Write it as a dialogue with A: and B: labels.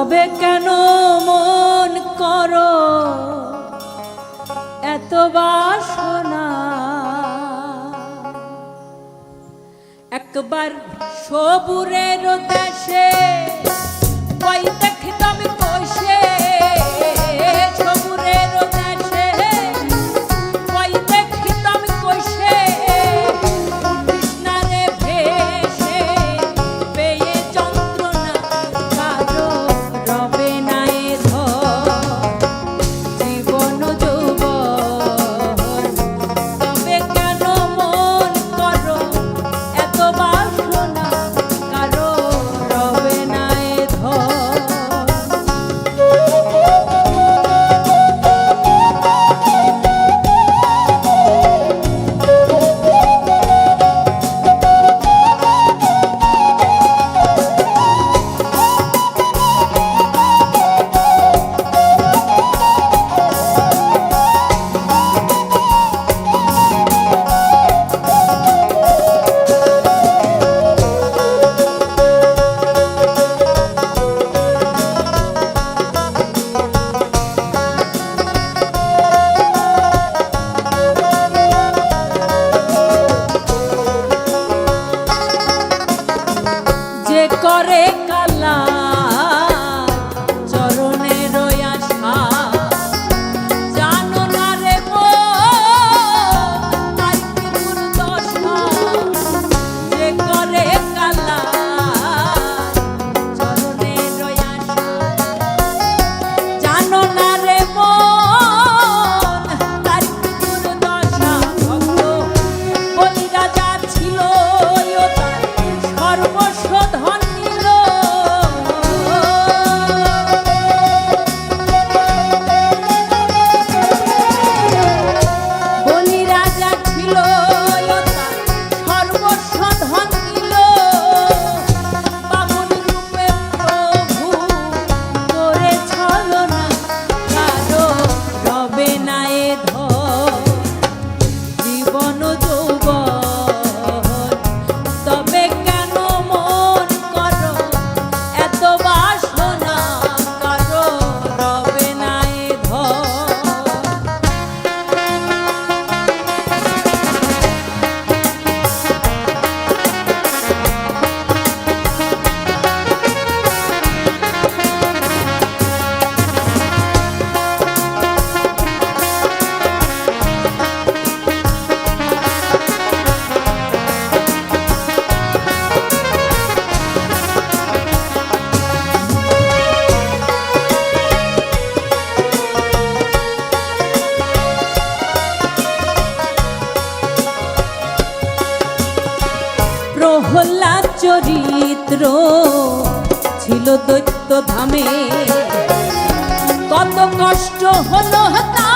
A: তবে কেন মন করো? এত বাসনা একবার সবুরের দেশে পাইতে love. চরিত্র ছিল দৈত্য ধামে। কত কষ্ট হলো হতা